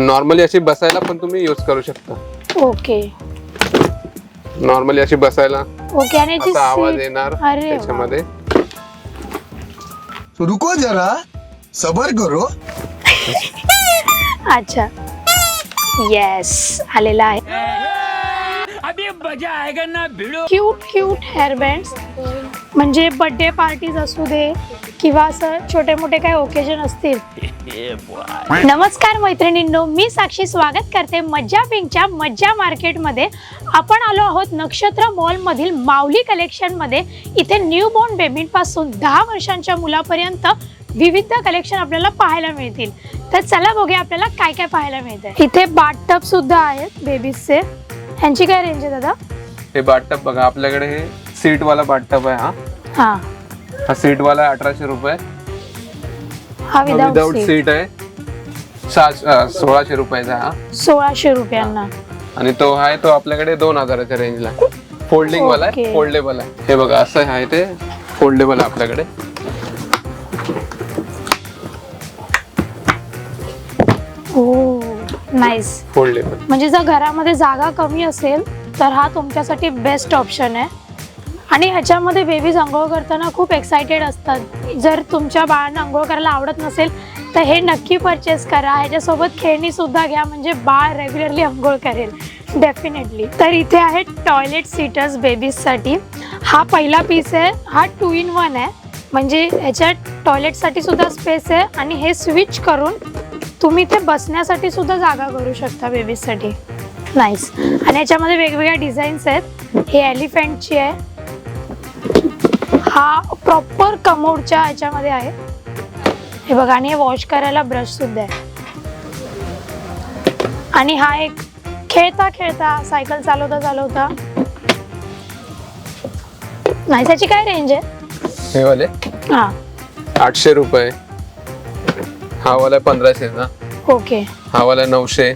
Normally अशी बसायला पण तुम्ही यूज करू शकता. ओके नॉर्मली अशी बसायला ओके आणि याची असा आवाज seat- येणार अरे वा. त्याच्यामध्ये. रुको जरा. सबर करो. अच्छा. येस आलेला आहे. अभी मजा आएगा ना भिड़ो। क्यूट क्यूट हेअरबँड्स म्हणजे बर्थडे पार्टीज असू दे किंवा असं छोटे मोठे काही ओकेजन असतील. नमस्कार मैत्रिणींनो मी साक्षी स्वागत करते मज्जा पिंकच्या मज्जा मार्केटमध्ये. आपण आलो आहोत नक्षत्र मॉलमधील माऊली कलेक्शनमध्ये इथे न्यू बॉर्न बेबींपासून दहा वर्षांच्या मुलापर्यंत विविध कलेक्शन आपल्याला पाहायला मिळतील. तर चला बघूया आपल्याला काय काय पाहायला मिळतंय. इथे बाटटब सुद्धा आहेत बेबीजचे ह्यांची काय रेंज आहे दादा? हे बाटटप बघा आपल्याकडे हे सीट वाला बाटटप आहे हा. हा. हा सीट वाला अठराशे रुपये. हा विदाउट सीट आहे. सहा सोळाशे रुपयाचा हा. सोळाशे रुपयांना. आणि तो आहे तो आपल्याकडे दोन हजाराच्या रेंजला फोल्डिंग वाला आहे Okay. फोल्डेबल आहे. हे बघा असं आहे ते फोल्डेबल आहे आपल्याकडे. हो नाईस फोल्डेबल म्हणजे जर घरामध्ये जागा कमी असेल तर हा तुमच्यासाठी बेस्ट ऑप्शन आहे. आणि ह्याच्यामध्ये बेबीज आंघोळ करताना खूप एक्सायटेड असतात. जर तुमच्या बाळांना आंघोळ करायला आवडत नसेल तर हे नक्की परचेस करा. ह्याच्यासोबत खेळणी सुद्धा घ्या म्हणजे बाळ रेग्युलरली आंघोळ करेल. डेफिनेटली तर इथे आहे टॉयलेट सीटर्स बेबीजसाठी हा पहिला पीस आहे हा टू इन वन आहे. म्हणजे ह्याच्यात टॉयलेटसाठी सुद्धा स्पेस आहे आणि हे स्विच करून तुम्ही ते बसण्यासाठी सुद्धा जागा करू शकता बेबीजसाठी. नाईस आणि याच्यामध्ये वेगवेगळ्या डिझाईन्स आहेत. हे एलिफंटची आहे. हा प्रॉपर कमोडच्या ह्याच्यामध्ये आहे. हे बघा आणि हे वॉश करायला ब्रश सुद्धा आहे. आणि हा एक खेळता खेळता सायकल चालवता चालवता. नाही त्याची काय रेंज आहे? हे वाले? हा. आठशे रुपये. हा वाला पंधराशे ना? ओके हा वाला नऊशे.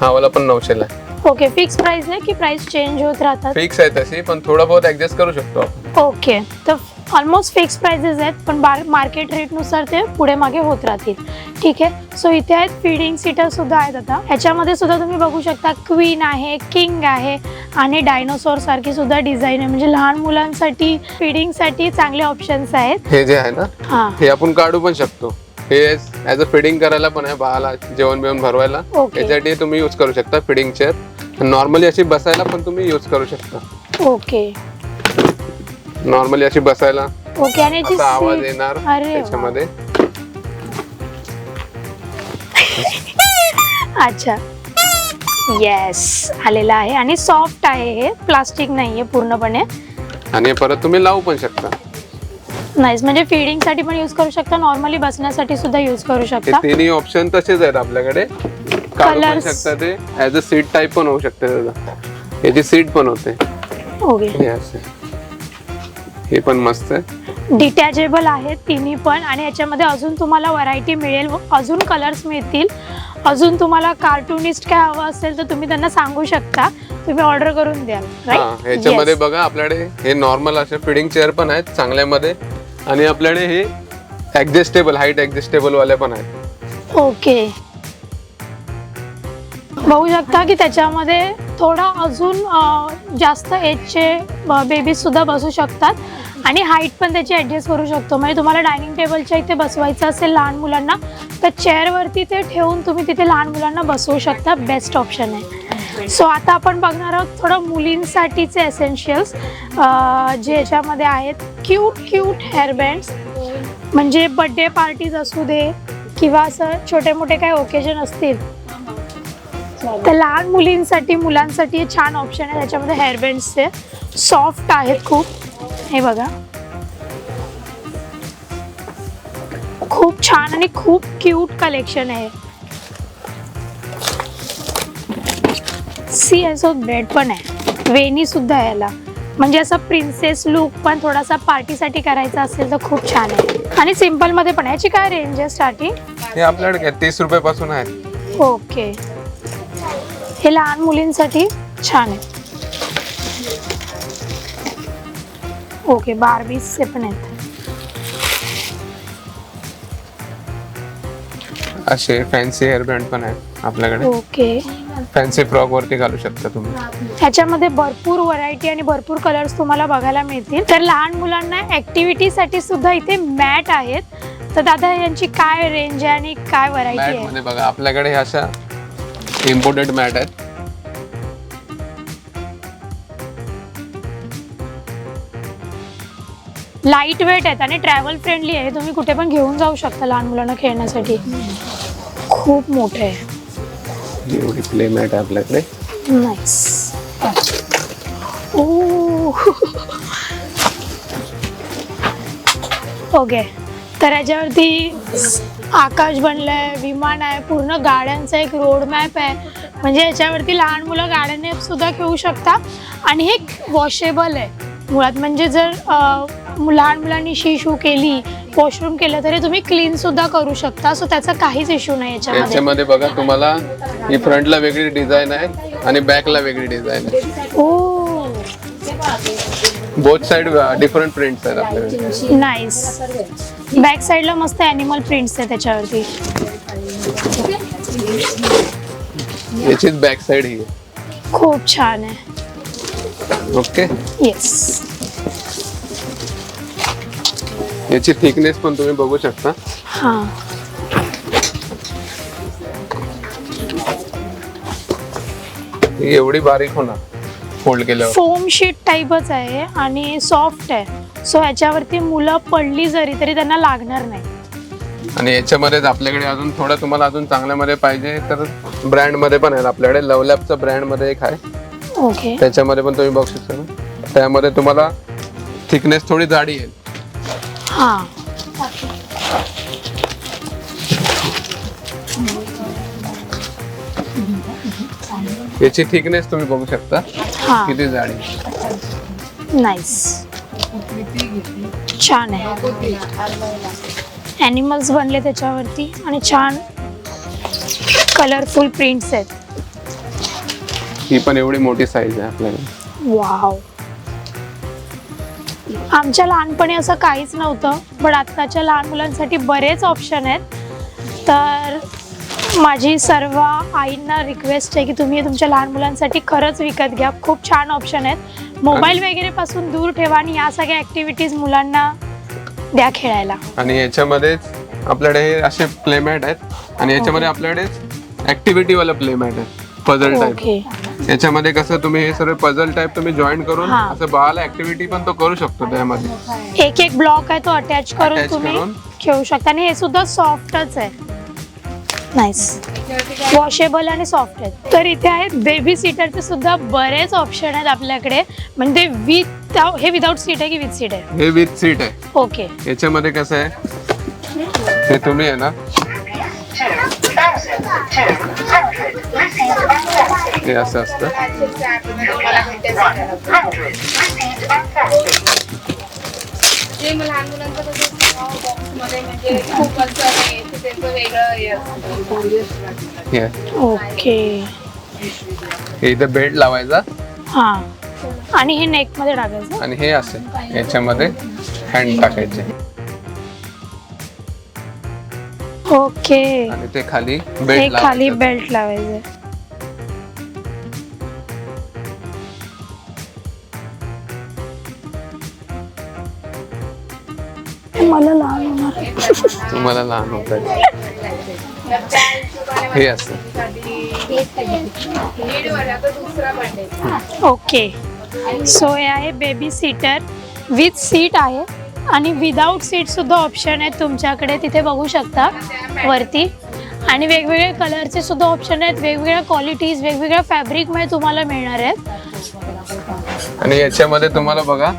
हा वाला पण नऊशेला. आहे ओके फिक्स प्राइस नाही की प्राइस चेंज होत राहतात? फिक्स आहे तशी पण थोडं बहुत ऍडजस्ट करू शकतो आपण. ओके तर ऑलमोस्ट फिक्स प्राइजेस आहेत पण मार्केट रेटनुसार ते पुढे मागे होत राहतील. ठीक आहे? सो इथे आहेत फिडिंग सीटर सुद्धा आहेत आता. ह्याच्यामध्ये सुद्धा तुम्ही बघू शकता क्वीन आहे किंग आहे आणि डायनोसॉर सारखी सुद्धा डिझाईन आहे. म्हणजे लहान मुलांसाठी फिडिंगसाठी चांगले ऑप्शन्स आहेत. हे जे आहे ना हां. हे आपण काढू पण शकतो. हे ऍज अ फिडिंग करायला पण आहे बाळाला जेवण बिवण भरवायला. Okay. याच्यासाठी तुम्ही यूज करू शकता फिडिंग चेअर नॉर्मली अशी बसायला पण तुम्ही यूज करू शकता. ओके नॉर्मली अशी बसायला. ओके आणि याची असा आवाज seat- येणार अरे वा. त्याच्यामध्ये. अच्छा. येस आलेला आहे. आणि सॉफ्ट आहे हे. प्लास्टिक नाहीये पूर्णपणे. आणि परत तुम्ही लावू पण शकता. नाहीस म्हणजे feeding साठी पण यूज करू शकता. नॉर्मली बसण्यासाठी सुद्धा यूज करू हे शकता. तिन्ही ऑप्शन तसेच आहेत आपल्याकडे. काढू पण Colours. शकता ते. ऍज अ सीट टाईप पण होऊ शकते त्याचा. याची सीट पण होते. ओके हे असे. हे पण मस्त आहे. डिटॅचेबल आहेत तिन्ही पण. आणि याच्यामध्ये अजून तुम्हाला व्हरायटी मिळेल. अजून कलर्स मिळतील. अजून तुम्हाला कार्टुनिस्ट काय हवं असेल तर तुम्ही त्यांना सांगू शकता. तुम्ही ऑर्डर करून द्याल. हा ह्याच्यामध्ये बघा आपल्याकडे हे नॉर्मल असे फिडिंग चेअर पण आहेत चांगल्यामध्ये. आणि आपल्याकडे हे ऍडजस्टेबल हाईट ऍडजस्टेबल वाले पण आहेत. ओके. बघू शकता की त्याच्यामध्ये थोडा अजून अं, जास्त एजचे बेबीज सुद्धा बसू शकतात. आणि हाईट पण त्याची ॲडजस्ट करू शकतो. म्हणजे तुम्हाला डायनिंग टेबलच्या इथे बसवायचं असेल लहान मुलांना तर चेअरवरती ते ठेवून तुम्ही तिथे लहान मुलांना बसवू शकता. बेस्ट ऑप्शन आहे. सो आता आपण बघणार आहोत थोडं मुलींसाठीचे एसेन्शियल्स जे याच्यामध्ये आहेत. क्यूट क्यूट हेअरबँड्स म्हणजे बड्डे पार्टीज असू दे किंवा असं छोटे मोठे काही ओकेजन असतील. तर लहान मुलींसाठी मुलांसाठी छान ऑप्शन आहे. त्याच्यामध्ये हेअरबँड्सचे सॉफ्ट आहेत खूप. हे बघा. खूप छान आणि खूप क्यूट कलेक्शन आहे. सी यासोबत बेड पण आहे. वेणी सुद्धा आहे याला. म्हणजे असं प्रिन्सेस लुक पण थोडासा पार्टीसाठी करायचा असेल तर खूप छान आहे. आणि सिंपलमध्ये पण आहे. याची काय रेंज आहे स्टार्टिंग हे आपल्याकडे काय तीस रुपये पासून आहे. ओके हे लहान मुलींसाठी छान आहे. ओके बार्बीजचे पण आहेत. असे फॅन्सी हेअर बँड पण आहेत. आपल्याकडे? ओके. फॅन्सी फ्रॉक वरती घालू शकता तुम्ही. ह्याच्यामध्ये भरपूर व्हरायटी आणि भरपूर कलर्स तुम्हाला बघायला मिळतील. तर लहान मुलांना ऍक्टिव्हिटीसाठी सुद्धा इथे मॅट आहेत. तर दादा यांची काय रेंज आहे आणि काय व्हरायटी मॅट आहे? मध्ये बघा आपल्याकडे ह्या अशा इम्पोर्टेड मॅट आहेत. लाइट वेट आहेत आणि ट्रॅव्हल फ्रेंडली आहे. तुम्ही कुठे पण घेऊन जाऊ शकता लहान मुलांना खेळण्यासाठी. खूप मोठे आहे. एवढी प्ले मॅट आहे आपल्याकडे. Nice okay oh. तर याच्यावरती आकाश बनलंय विमान आहे पूर्ण गाड्यांचा एक रोड मॅप आहे. म्हणजे याच्यावरती लहान मुलं गाड्याने सुद्धा खेळू शकता. आणि हे वॉशेबल आहे. मुळात म्हणजे जर लहान मुलांनी शी शू केली वॉशरूम केलं तरी तुम्ही क्लीन सुद्धा करू शकता. सो त्याचा काहीच इश्यू नाही याच्यामध्ये. याच्यामध्ये बघा तुम्हाला ही फ्रंटला वेगळी डिझाईन आहे आणि बॅकला वेगळी डिझाईन आहे. Oh. Both side different prints आहेत आपल्याकडे. नाईस बॅक साईडला मस्त ॲनिमल प्रिंट्स आहे त्याच्यावरती. याचीच बॅक साइड ही आहे. खूप छान आहे. ओके येस याची थिकनेस पण तुम्ही बघू शकता. हां. एवढी बारीक होणार फोल्ड केल्यावर. फोम शीट टाईपच आहे आणि सॉफ्ट आहे. सो ह्याच्यावरती मुलं पडली जरी तरी त्यांना लागणार नाही. आणि याच्यामध्येच आपल्याकडे अजून थोडं तुम्हाला अजून चांगल्यामध्ये पाहिजे तर ब्रँडमध्ये पण आहे. आपल्याकडे लवलॅबचा ब्रँडमध्ये एक आहे. ओके त्याच्यामध्ये पण तुम्ही बघू शकता त्यामध्ये तुम्हाला थिकनेस थोडी जाडी येईल. हां. याची थिकनेस तुम्ही बघू शकता. हां. किती जाडी. नाईस छान आहे. ॲनिमल्स बनले त्याच्यावरती आणि छान कलरफुल प्रिंट्स आहेत. ही पण एवढी मोठी साईज आहे आपल्याकडे. वाव आमच्या लहानपणी असं काहीच नव्हतं पण आत्ताच्या लहान मुलांसाठी बरेच ऑप्शन आहेत. तर माझी सर्व आईंना रिक्वेस्ट आहे की तुम्ही हे तुमच्या लहान मुलांसाठी खरंच विकत घ्या. खूप छान ऑप्शन आहेत. मोबाईल वगैरे पासून दूर ठेवा आणि या सगळ्या ॲक्टिव्हिटीज मुलांना द्या खेळायला. आणि याच्यामध्येच आपल्याकडे हे असे प्लेमॅट आहेत. आणि याच्यामध्ये आपल्याकडे ऍक्टिव्हिटी वाला प्लेमॅट आहे पझल टाईप याच्यामध्ये कसं तुम्ही हे सर्व पझल टाईप तुम्ही जॉईन करून हा. असं बाळाला ऍक्टिव्हिटी पण तो करू शकतो त्यामध्ये. एक एक ब्लॉक आहे तो अटॅच करून Attach तुम्ही करून. खेळू शकता. आणि हे सुद्धा सॉफ्टच आहे. नाईस वॉशेबल आणि सॉफ्ट आहेत. तर इथे आहेत बेबी सीटरचे सुद्धा बरेच ऑप्शन आहेत आपल्याकडे. म्हणजे विथ हे विदाऊट सीट आहे की विथ सीट आहे? हे विथ सीट आहे. ओके याच्यामध्ये कसं आहे? हे तुम्ही आहे ना? हे असं असतं. जे मग लहान मुलांचं कसं बॉक्समध्ये म्हणजे खूप असं त्यांचं वेगळं. ओके. हे इथे बेल्ट लावायचा. हां. आणि हे नेकमध्ये टाकायचं? आणि हे असे याच्यामध्ये हँड टाकायचे. ओके. आणि ते खाली बेल्ट खाली बेल्ट लावायचं. तुम्हाला लहान होत हिशोबाने हे असं. दीड आता दुसरा बर्थडे ओके. सो हे आहे बेबी सीटर विथ सीट आहे. आणि विदाऊट सीट सुद्धा ऑप्शन आहेत तुमच्याकडे. तिथे बघू शकता वरती. आणि वेगवेगळे कलरचे सुद्धा ऑप्शन आहेत. वेगवेगळ्या क्वालिटीज वेगवेगळ्या फॅब्रिकमध्ये तुम्हाला मिळणार आहेत. आणि याच्यामध्ये तुम्हाला बघा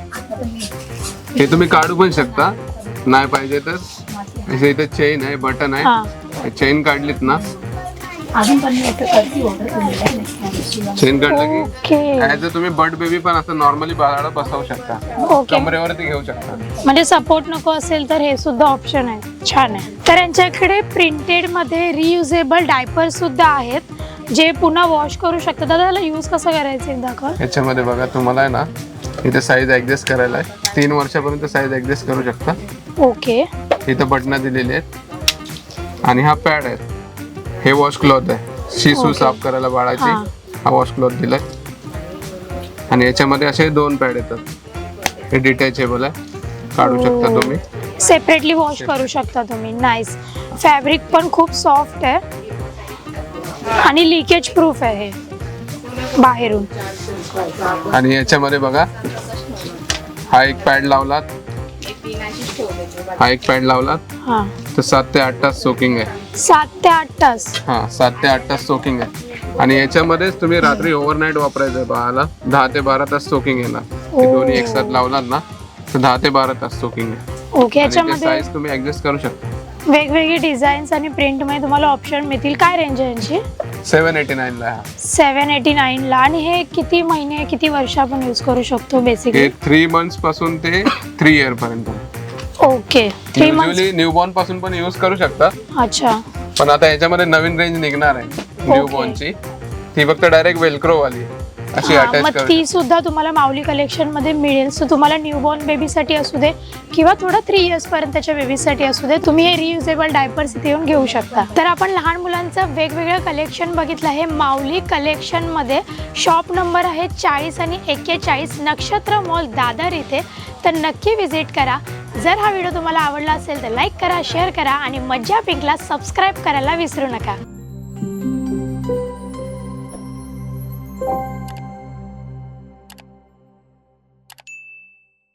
हे तुम्ही काढू पण शकता. नाही पाहिजे तर. हे इथे चेन आहे बटन हा. आहे चेन काढलीत ना. चेन काढलं की ओके ऍज अ तुम्ही बर्ड बेबी पण असं नॉर्मली बाळाला बसवू शकता. ओके कमरेवरती घेऊ शकता. म्हणजे सपोर्ट नको असेल तर हे सुद्धा ऑप्शन आहे. छान आहे. तर यांच्याकडे प्रिंटेडमध्ये रियुजेबल डायपर सुद्धा आहेत जे पुन्हा वॉश करू शकतात दादा त्याला यूज कसं करायचं एकदा का याच्यामध्ये बघा तुम्हाला आहे ना इथे साईज ऍडजस्ट करायला आहे. तीन वर्षापर्यंत साईज ऍडजस्ट करू शकता. ओके. इथं बटणं दिलेली आहेत. आणि हा पॅड आहे. हे वॉश क्लॉथ आहे. शिसू. साफ करायला बाळाची हा. हा वॉश क्लॉथ दिलाय. आणि याच्यामध्ये असे दोन पॅड येतात. हे डिटॅचेबल आहे. काढू शकता हो. तुम्ही. सेपरेटली वॉश करू शकता तुम्ही. नाईस फॅब्रिक पण खूप सॉफ्ट आहे. आणि लिकेज प्रूफ आहे हे. बाहेरून. आणि याच्यामध्ये बघा. हा एक पॅड लावलात. हा एक पॅड लावलात हा. तर सात ते आठ तास सोकिंग आहे. सात ते आठ तास. हा सात ते आठ तास सोकिंग आहे. आणि याच्यामध्येच तुम्ही रात्री ओव्हरनाईट वापरायचं बाळाला दहा ते बारा तास सोकिंग येणार. ते ओ. दोन्ही एक साथ लावलात ना तर दहा ते बारा तास सोकिंग आहे. ओके याच्यामध्ये साईज तुम्ही ऍडजस्ट करू शकता. वेगवेगळे डिझाईन्स आणि प्रिंटमध्ये तुम्हाला ऑप्शन मिळतील. काय रेंज आहे यांची? सेवन एटी नाईनला आहे. हा सेवन एटी नाईनला आणि हे किती महिने किती वर्ष आपण यूज करू शकतो हे बेसिकली थ्री मंथ्सपासून ते थ्री इयर पर्यंत. ओके थ्री मंथ युजली न्यूबॉर्नपासून पण यूज करू शकता. अच्छा. पण आता याच्यामध्ये नवीन रेंज निघणार आहे न्यूबॉर्नची ती फक्त डायरेक्ट वेलक्रो वाली आहे. अशी हा, अटॅच मग ती सुद्धा तुम्हाला माऊली कलेक्शनमध्ये मिळेल. सो तुम्हाला न्यूबॉर्न बेबीसाठी असू दे किंवा थोडं थ्री इयर्स पर्यंतच्या बेबीसाठी असू दे तुम्ही हे रियुजेबल डायपर्स इथे येऊन घेऊ शकता. तर आपण लहान मुलांचं वेगवेगळं कलेक्शन बघितलं आहे. माऊली कलेक्शनमध्ये शॉप नंबर आहे चाळीस आणि एक्केचाळीस नक्षत्र मॉल दादर इथे. तर नक्की विजिट करा. जर हा व्हिडिओ तुम्हाला आवडला असेल तर लाईक करा शेअर करा आणि मज्जा पिंकला सबस्क्राईब करायला विसरू नका.